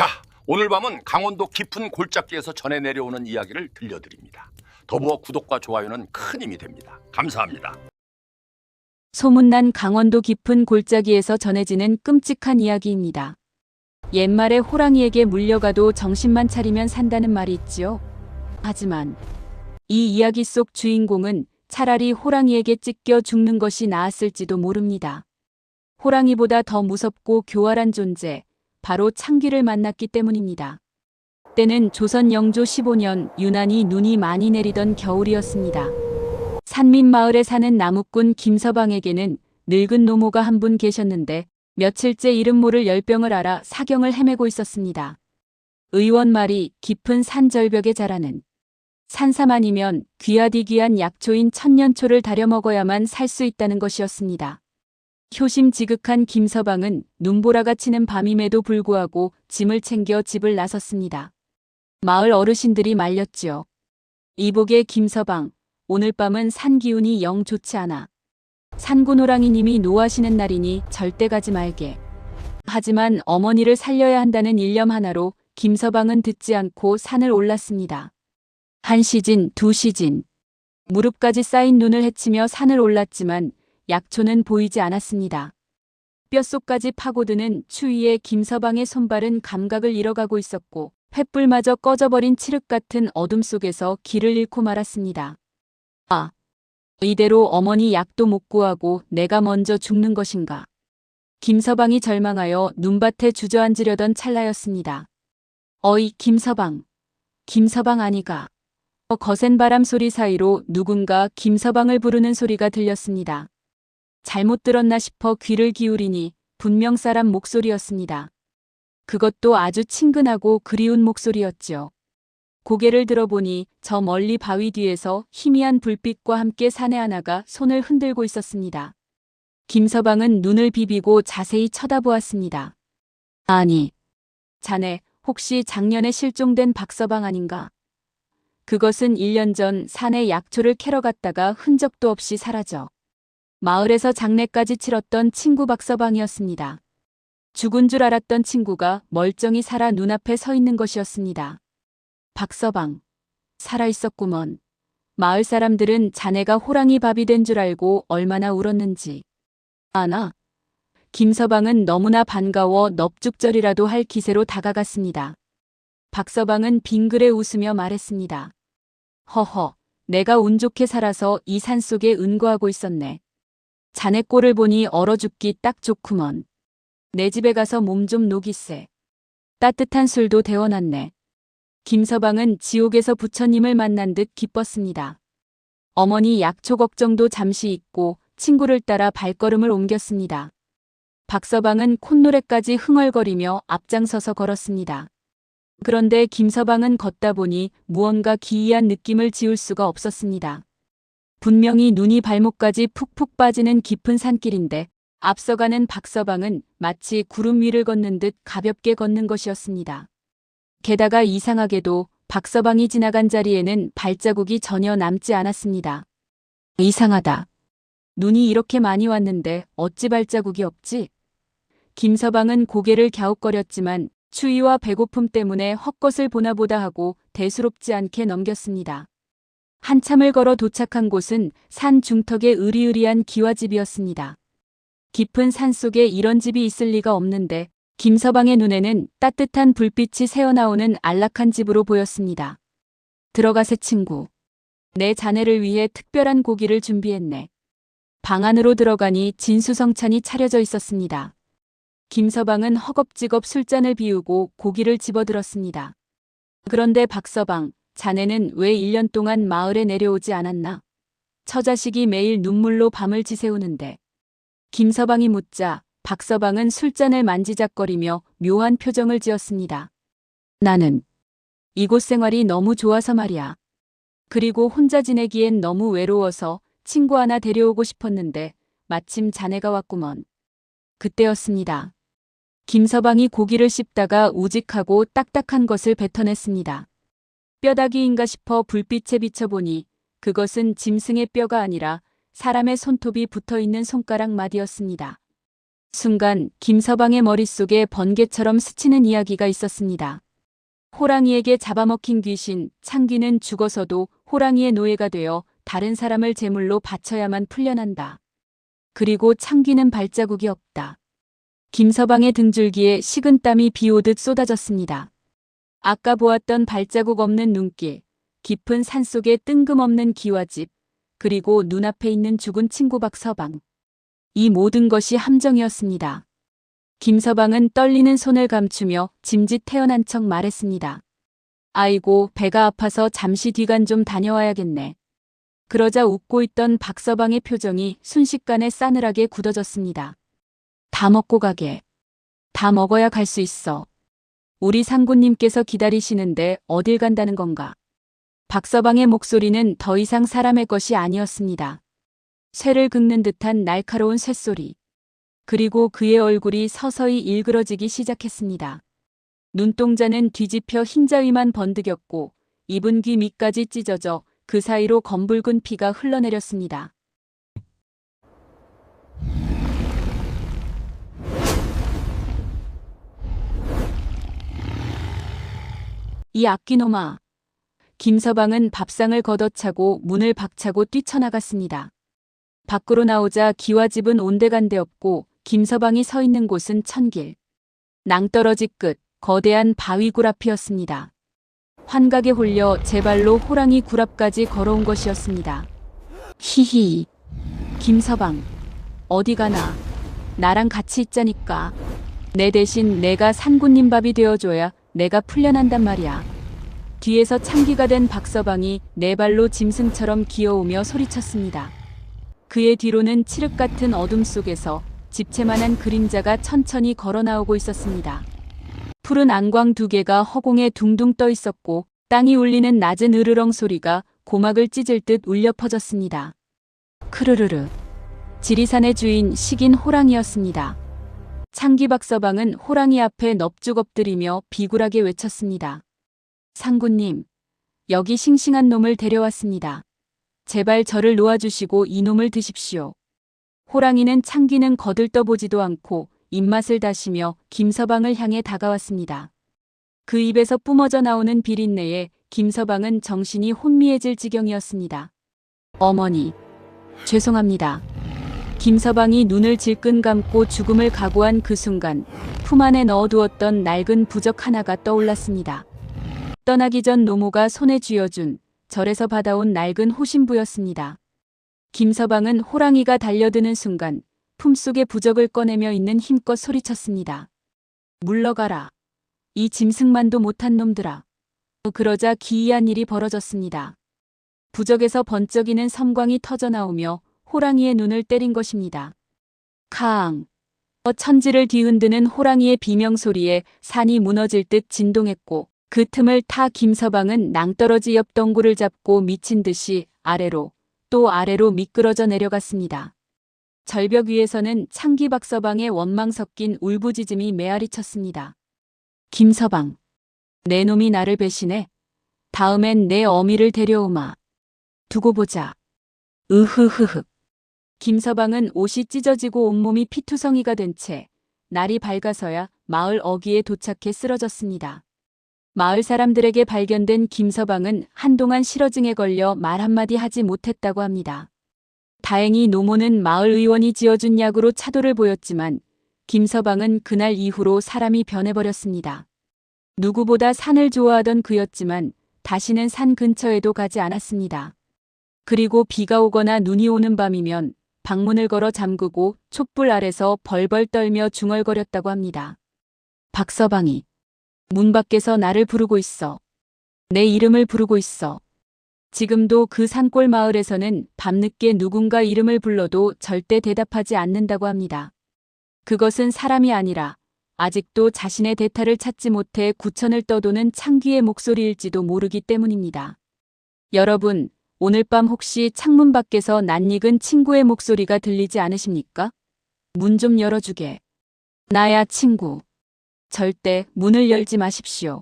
자, 오늘 밤은 강원도 깊은 골짜기에서 전해 내려오는 이야기를 들려드립니다. 더불어 구독과 좋아요는 큰 힘이 됩니다. 감사합니다. 소문난 강원도 깊은 골짜기에서 전해지는 끔찍한 이야기입니다. 옛말에 호랑이에게 물려가도 정신만 차리면 산다는 말이 있지요. 하지만 이 이야기 속 주인공은 차라리 호랑이에게 찢겨 죽는 것이 나았을지도 모릅니다. 호랑이보다 더 무섭고 교활한 존재, 바로 창귀를 만났기 때문입니다. 때는 조선 영조 15년 유난히 눈이 많이 내리던 겨울이었습니다. 산민 마을에 사는 나무꾼 김서방에게는 늙은 노모가 한 분 계셨는데 며칠째 이름 모를 열병을 앓아 사경을 헤매고 있었습니다. 의원 말이 깊은 산 절벽에 자라는 산삼 아니면 귀하디 귀한 약초인 천년초를 다려 먹어야만 살 수 있다는 것이었습니다. 효심지극한 김서방은 눈보라가 치는 밤임에도 불구하고 짐을 챙겨 집을 나섰습니다. 마을 어르신들이 말렸지요. 이복의 김서방, 오늘 밤은 산 기운이 영 좋지 않아. 산고노랑이님이 노하시는 날이니 절대 가지 말게. 하지만 어머니를 살려야 한다는 일념 하나로 김서방은 듣지 않고 산을 올랐습니다. 한 시진, 두 시진. 무릎까지 쌓인 눈을 헤치며 산을 올랐지만 약초는 보이지 않았습니다. 뼛속까지 파고드는 추위에 김서방의 손발은 감각을 잃어가고 있었고 횃불마저 꺼져버린 칠흑 같은 어둠 속에서 길을 잃고 말았습니다. 아, 이대로 어머니 약도 못 구하고 내가 먼저 죽는 것인가. 김서방이 절망하여 눈밭에 주저앉으려던 찰나였습니다. 어이, 김서방. 김서방 아니가. 어, 거센 바람 소리 사이로 누군가 김서방을 부르는 소리가 들렸습니다. 잘못 들었나 싶어 귀를 기울이니 분명 사람 목소리였습니다. 그것도 아주 친근하고 그리운 목소리였지요. 고개를 들어보니 저 멀리 바위 뒤에서 희미한 불빛과 함께 사내 하나가 손을 흔들고 있었습니다. 김서방은 눈을 비비고 자세히 쳐다보았습니다. 아니, 자네 혹시 작년에 실종된 박서방 아닌가? 그것은 1년 전 산에 약초를 캐러 갔다가 흔적도 없이 사라져 마을에서 장례까지 치렀던 친구 박서방이었습니다. 죽은 줄 알았던 친구가 멀쩡히 살아 눈앞에 서 있는 것이었습니다. 박서방. 살아있었구먼. 마을 사람들은 자네가 호랑이 밥이 된 줄 알고 얼마나 울었는지. 아나. 김서방은 너무나 반가워 넙죽절이라도 할 기세로 다가갔습니다. 박서방은 빙그레 웃으며 말했습니다. 허허, 내가 운 좋게 살아서 이 산 속에 은거하고 있었네. 자네 꼴을 보니 얼어 죽기 딱 좋구먼. 내 집에 가서 몸 좀 녹이세. 따뜻한 술도 데워놨네. 김서방은 지옥에서 부처님을 만난 듯 기뻤습니다. 어머니 약초 걱정도 잠시 잊고 친구를 따라 발걸음을 옮겼습니다. 박서방은 콧노래까지 흥얼거리며 앞장서서 걸었습니다. 그런데 김서방은 걷다 보니 무언가 기이한 느낌을 지울 수가 없었습니다. 분명히 눈이 발목까지 푹푹 빠지는 깊은 산길인데 앞서가는 박서방은 마치 구름 위를 걷는 듯 가볍게 걷는 것이었습니다. 게다가 이상하게도 박서방이 지나간 자리에는 발자국이 전혀 남지 않았습니다. 이상하다. 눈이 이렇게 많이 왔는데 어찌 발자국이 없지? 김서방은 고개를 갸웃거렸지만 추위와 배고픔 때문에 헛것을 보나 보다 하고 대수롭지 않게 넘겼습니다. 한참을 걸어 도착한 곳은 산 중턱의 으리으리한 기와집이었습니다. 깊은 산 속에 이런 집이 있을 리가 없는데 김서방의 눈에는 따뜻한 불빛이 새어나오는 안락한 집으로 보였습니다. 들어가세 친구. 내 자네를 위해 특별한 고기를 준비했네. 방 안으로 들어가니 진수성찬이 차려져 있었습니다. 김서방은 허겁지겁 술잔을 비우고 고기를 집어들었습니다. 그런데 박서방, 자네는 왜 1년 동안 마을에 내려오지 않았나? 처자식이 매일 눈물로 밤을 지새우는데. 김서방이 묻자 박서방은 술잔을 만지작거리며 묘한 표정을 지었습니다. 나는 이곳 생활이 너무 좋아서 말이야. 그리고 혼자 지내기엔 너무 외로워서 친구 하나 데려오고 싶었는데 마침 자네가 왔구먼. 그때였습니다. 김서방이 고기를 씹다가 우직하고 딱딱한 것을 뱉어냈습니다. 뼈다귀인가 싶어 불빛에 비춰보니 그것은 짐승의 뼈가 아니라 사람의 손톱이 붙어 있는 손가락 마디였습니다. 순간 김서방의 머릿속에 번개처럼 스치는 이야기가 있었습니다. 호랑이에게 잡아먹힌 귀신 창귀는 죽어서도 호랑이의 노예가 되어 다른 사람을 제물로 바쳐야만 풀려난다. 그리고 창귀는 발자국이 없다. 김서방의 등줄기에 식은 땀이 비오듯 쏟아졌습니다. 아까 보았던 발자국 없는 눈길, 깊은 산속의 뜬금없는 기와집, 그리고 눈앞에 있는 죽은 친구 박서방. 이 모든 것이 함정이었습니다. 김서방은 떨리는 손을 감추며 짐짓 태어난 척 말했습니다. 아이고, 배가 아파서 잠시 뒤간 좀 다녀와야겠네. 그러자 웃고 있던 박서방의 표정이 순식간에 싸늘하게 굳어졌습니다. 다 먹고 가게. 다 먹어야 갈 수 있어. 우리 상구님께서 기다리시는데 어딜 간다는 건가? 박서방의 목소리는 더 이상 사람의 것이 아니었습니다. 쇠를 긁는 듯한 날카로운 쇳소리. 그리고 그의 얼굴이 서서히 일그러지기 시작했습니다. 눈동자는 뒤집혀 흰자위만 번득였고 입은 귀 밑까지 찢어져 그 사이로 검붉은 피가 흘러내렸습니다. 이 악기놈아. 김서방은 밥상을 걷어차고 문을 박차고 뛰쳐나갔습니다. 밖으로 나오자 기와집은 온데간데 없고 김서방이 서 있는 곳은 천길. 낭떠러지 끝 거대한 바위 구랍이었습니다. 환각에 홀려 제 발로 호랑이 구랍까지 걸어온 것이었습니다. 히히. 김서방. 어디 가나. 나랑 같이 있자니까. 내 대신 내가 산군님 밥이 되어줘야 내가 풀려난단 말이야. 뒤에서 참기가 된 박서방이 네 발로 짐승처럼 기어오며 소리쳤습니다. 그의 뒤로는 칠흑 같은 어둠 속에서 집채만한 그림자가 천천히 걸어 나오고 있었습니다. 푸른 안광 두 개가 허공에 둥둥 떠 있었고 땅이 울리는 낮은 으르렁 소리가 고막을 찢을 듯 울려 퍼졌습니다. 크르르르. 지리산의 주인 식인 호랑이였습니다. 창기박 서방은 호랑이 앞에 넙죽 엎드리며 비굴하게 외쳤습니다. 상구님, 여기 싱싱한 놈을 데려왔습니다. 제발 저를 놓아주시고 이 놈을 드십시오. 호랑이는 창기는 거들떠보지도 않고 입맛을 다시며 김서방을 향해 다가왔습니다. 그 입에서 뿜어져 나오는 비린내에 김서방은 정신이 혼미해질 지경이었습니다. 어머니, 죄송합니다. 김서방이 눈을 질끈 감고 죽음을 각오한 그 순간 품 안에 넣어두었던 낡은 부적 하나가 떠올랐습니다. 떠나기 전 노모가 손에 쥐어준 절에서 받아온 낡은 호신부였습니다. 김서방은 호랑이가 달려드는 순간 품속의 부적을 꺼내며 있는 힘껏 소리쳤습니다. 물러가라. 이 짐승만도 못한 놈들아. 그러자 기이한 일이 벌어졌습니다. 부적에서 번쩍이는 섬광이 터져 나오며 호랑이의 눈을 때린 것입니다. 카앙. 어, 천지를 뒤흔드는 호랑이의 비명소리에 산이 무너질 듯 진동했고 그 틈을 타 김서방은 낭떠러지 옆 덩굴을 잡고 미친 듯이 아래로 또 아래로 미끄러져 내려갔습니다. 절벽 위에서는 창기박 서방의 원망 섞인 울부짖음이 메아리 쳤습니다. 김서방. 내 놈이 나를 배신해. 다음엔 내 어미를 데려오마. 두고 보자. 으흐흐흐. 김서방은 옷이 찢어지고 온몸이 피투성이가 된 채 날이 밝아서야 마을 어귀에 도착해 쓰러졌습니다. 마을 사람들에게 발견된 김서방은 한동안 실어증에 걸려 말 한마디 하지 못했다고 합니다. 다행히 노모는 마을 의원이 지어준 약으로 차도를 보였지만 김서방은 그날 이후로 사람이 변해버렸습니다. 누구보다 산을 좋아하던 그였지만 다시는 산 근처에도 가지 않았습니다. 그리고 비가 오거나 눈이 오는 밤이면 방문을 걸어 잠그고 촛불 아래서 벌벌 떨며 중얼거렸다고 합니다. 박서방이 문 밖에서 나를 부르고 있어. 내 이름을 부르고 있어. 지금도 그 산골 마을에서는 밤늦게 누군가 이름을 불러도 절대 대답하지 않는다고 합니다. 그것은 사람이 아니라 아직도 자신의 대타를 찾지 못해 구천을 떠도는 창귀의 목소리일지도 모르기 때문입니다. 여러분, 오늘 밤 혹시 창문 밖에서 낯익은 친구의 목소리가 들리지 않으십니까? 문 좀 열어주게. 나야 친구. 절대 문을 열지 마십시오.